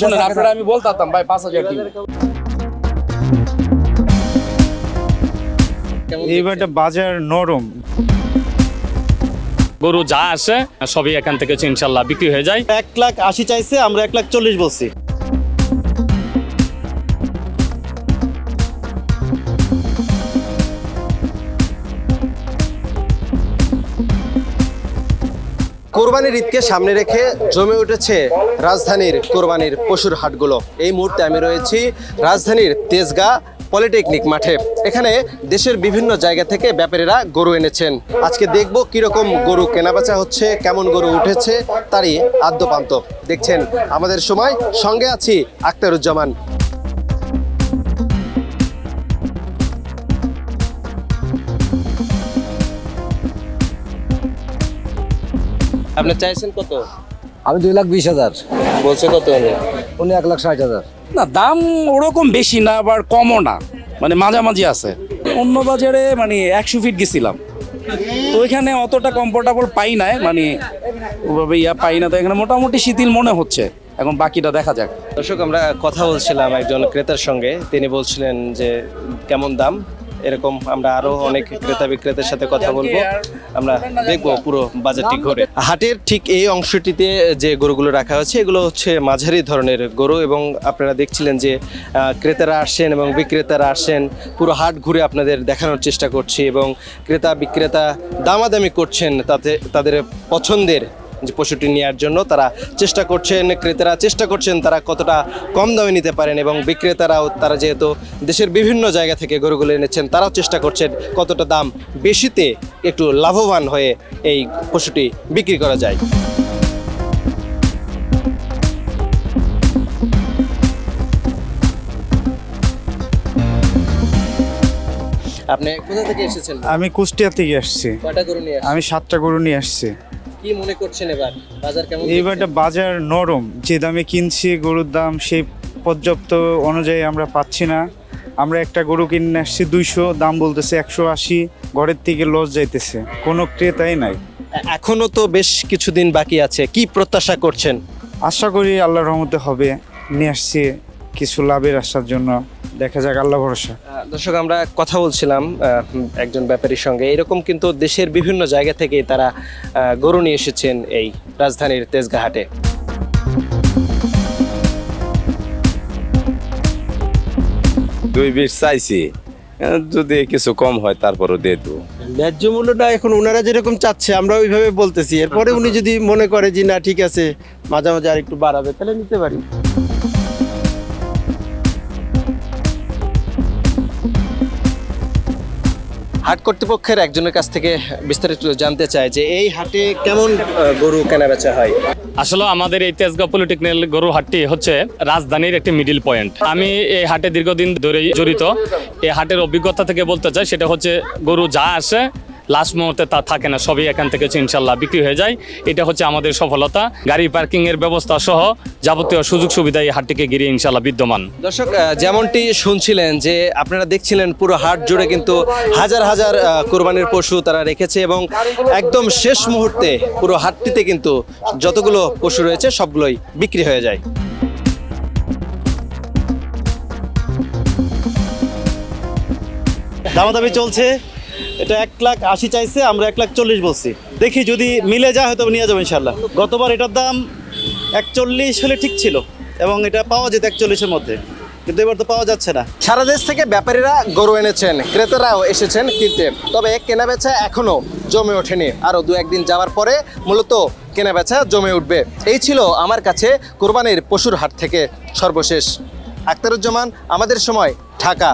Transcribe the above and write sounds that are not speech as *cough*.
শুনেন আপনারা আমি বলতাম ভাই পাঁচ হাজার এইবারটা বাজার নরম। গরু যা আসে সবই এখান থেকে ইনশাল্লাহ বিক্রি হয়ে যায়। এক লাখ আশি চাইছে আমরা এক লাখ চল্লিশ বলছি। কোরবানির ঈদকে সামনে রেখে জমে উঠেছে রাজধানীর কোরবানির পশুর হাটগুলো। এই মুহূর্তে আমি রয়েছি রাজধানীর তেজগাঁ পলিটেকনিক মাঠে। এখানে দেশের বিভিন্ন জায়গা থেকে ব্যাপারীরা গরু এনেছেন। আজকে দেখব কীরকম গরু কেনাবেচা হচ্ছে, কেমন গরু উঠেছে, তারই আদ্যপান্ত। দেখছেন আমাদের সময়। সঙ্গে আছি আক্তারুজ্জামান। আপনি চাইছেন কত? আমি দুই লাখ বিশ হাজার। বলছে কত উনি? উনি এক লাখ ষাট হাজার। না দাম ওরকম বেশি না আবার কমও না। মানে মাঝামাঝি আছে। অন্য বাজারে মানে একশো ফিট গেছিলাম। তো ওইখানে অতটা কমফোর্টেবল পাই না মানে ওভাবে ইয়া পাই না। তো এখানে মোটামুটি শিথিল মনে হচ্ছে। এখন বাকিটা দেখা যাক। দর্শক আমরা কথা বলছিলাম একজন ক্রেতার সঙ্গে। তিনি বলছিলেন যে কেমন দাম? এরকম আমরা আরও অনেক ক্রেতা বিক্রেতার সাথে কথা বলব। আমরা দেখব পুরো বাজারটি ঘুরে। হাটের ঠিক এই অংশটিতে যে গরুগুলো রাখা হয়েছে, এগুলো হচ্ছে মাঝারি ধরনের গরু এবং আপনারা দেখছিলেন যে ক্রেতারা আসছেন এবং বিক্রেতারা আসছেন। পুরো হাট ঘুরে আপনাদের দেখানোর চেষ্টা করছি এবং ক্রেতা বিক্রেতা দামাদামি করছেন তাতে, তাদের পছন্দের পশুটি নেওয়ার জন্য তারা চেষ্টা করছেন ক্রেতারা চেষ্টা করছেন তারা কতটা কম দামে নিতে পারেন এবং বিক্রেতারাও তারা যেহেতু দেশের বিভিন্ন জায়গা থেকে গরুগুলো এনেছেন তারাও চেষ্টা করছেন কতটা দাম বেশিতে একটু লাভবান হয়ে এই পশুটি বিক্রি করা যায়। আপনি কোথা থেকে এসেছেন? আমি কুষ্টিয়া থেকে আসছি। কয়টা গরু নিয়ে আমি সাতটা গরু নিয়ে আসছি। কি মনে করছেন এবার? বাজার কেমন এইবারটা বাজার নরম। যে দামে কিনছি গরুর দাম সেই পর্যাপ্ত অনুযায়ী আমরা পাচ্ছি না। আমরা একটা গরু কিনে আসছি দুইশো দাম বলতেছে একশো আশি। ঘরের থেকে লস যাইতেছে। কোনো ক্রেতাই নাই। এখনও তো বেশ কিছুদিন বাকি আছে। কি প্রত্যাশা করছেন? আশা করি আল্লাহর রহমতে হবে। নিয়ে আসছি কিছু লাভের আসার জন্য দেখা যাক আল্লাহ ভরসা। দর্শক আমরা কথা বলছিলাম একজন ব্যাপারীর সঙ্গে। এরকম কিন্তু দেশের বিভিন্ন জায়গা থেকে তারা আহ, গরু নিয়ে এসেছেন এই রাজধানীর তেজগাঁ হাটে। দুই বিশ চাইছি। যদি কিছু কম হয় তারপরও দিয়ে দেবো। ন্যায্য মূল্যটা এখন ওনারা যেরকম চাচ্ছে আমরা ওইভাবে বলতেছি। এরপরে *laughs* উনি যদি মনে করে যে না ঠিক আছে মাঝে মাঝে আর একটু বাড়াবে তাহলে নিতে পারি। হাট কর্তৃপক্ষের একজনের কাছ থেকে বিস্তারিত জানতে চাই যে এই হাটে কেমন গরু কেনাবেচা হয়? আসলে আমাদের এই তেজগাঁও পলিটেকনিক্যাল গরু হাটটি হচ্ছে রাজধানীর একটি মিডিল পয়েন্ট। আমি এই হাটে দীর্ঘদিন ধরেই জড়িত। এই হাটের অভিজ্ঞতা থেকে বলতে চাই, সেটা হচ্ছে গরু যা আসে লাস্ট মুহূর্তে তা থাকে না সবই এখান থেকে হচ্ছে ইনশাল্লাহ বিক্রি হয়ে যায়। এটা হচ্ছে আমাদের সফলতা। গাড়ি পার্কিং এর ব্যবস্থা সহ যাবতীয় সুযোগ সুবিধা এই হাটটিকে ঘিরে ইনশাল্লাহ বিদ্যমান। দর্শক যেমনটি শুনছিলেন যে আপনারা দেখছিলেন পুরো হাট জুড়ে কিন্তু হাজার হাজার কোরবানির পশু তারা রেখেছে এবং একদম শেষ মুহূর্তে পুরো হাটটিতে কিন্তু যতগুলো পশু রয়েছে সবগুলোই বিক্রি হয়ে যায়। দামাদামি চলছে। এটা এক লাখ আশি চাইছে, আমরা এক লাখ চল্লিশ বলছি। দেখি যদি মিলে যায় হয়তো নিয়ে যাব ইনশাল্লাহ। গতবার এটার দাম একচল্লিশ হলে ঠিক ছিল এবং এটা পাওয়া যেত একচল্লিশের মধ্যে। কিন্তু এবার তো পাওয়া যাচ্ছে না। সারা দেশ থেকে ব্যাপারীরা গরু এনেছেন, ক্রেতারাও এসেছেন কিনতে। তবে কেনাবেচা এখনও জমে ওঠেনি। আরও দু একদিন যাওয়ার পরে মূলত কেনাবেচা জমে উঠবে। এই ছিল আমার কাছে কোরবানির পশুর হাট থেকে সর্বশেষ। আক্তারুজ্জামান, আমাদের সময়, ঢাকা।